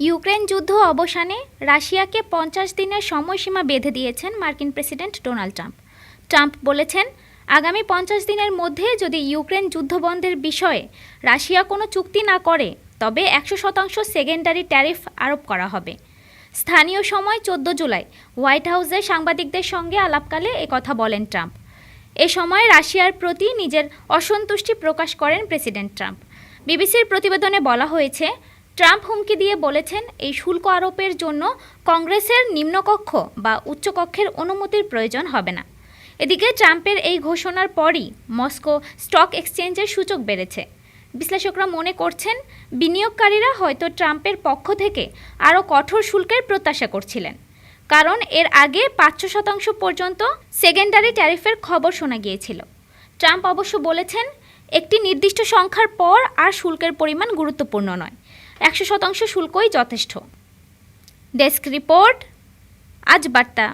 Ukraine যুদ্ধ অবসানে রাশিয়াকে পঞ্চাশ দিনের সময়সীমা বেঁধে দিয়েছেন মার্কিন প্রেসিডেন্ট ডোনাল্ড ট্রাম্প। ট্রাম্প বলেছেন, আগামী পঞ্চাশ দিনের মধ্যে যদি ইউক্রেন যুদ্ধ বন্ধের বিষয়ে রাশিয়া কোনো চুক্তি না করে, তবে একশো শতাংশ সেকেন্ডারি ট্যারিফ আরোপ করা হবে। স্থানীয় সময় চোদ্দ জুলাই, হোয়াইট হাউসে সাংবাদিকদের সঙ্গে আলাপকালে একথা বলেন ট্রাম্প। এ সময় রাশিয়ার প্রতি নিজের অসন্তুষ্টি প্রকাশ করেন প্রেসিডেন্ট ট্রাম্প। বিবিসির প্রতিবেদনে বলা হয়েছে ট্রাম্প হুমকি দিয়ে বলেছেন এই শুল্ক আরোপের জন্য কংগ্রেসের নিম্নকক্ষ বা উচ্চকক্ষের অনুমতির প্রয়োজন হবে না। এদিকে ট্রাম্পের এই ঘোষণার পরই মস্কো স্টক এক্সচেঞ্জের সূচক বেড়েছে। বিশ্লেষকরা মনে করছেন, বিনিয়োগকারীরা হয়তো ট্রাম্পের পক্ষ থেকে আরও কঠোর শুল্কের প্রত্যাশা করছিলেন। কারণ এর আগে পাঁচশো শতাংশ পর্যন্ত সেকেন্ডারি ট্যারিফের খবর শোনা গিয়েছিল। ট্রাম্প অবশ্য বলেছেন, একটি নির্দিষ্ট সংখ্যার পর আর শুল্কের পরিমাণ গুরুত্বপূর্ণ নয়। একশো শতাংশ শুল্কই যথেষ্ট। ডেস্ক রিপোর্ট আজ বার্তা।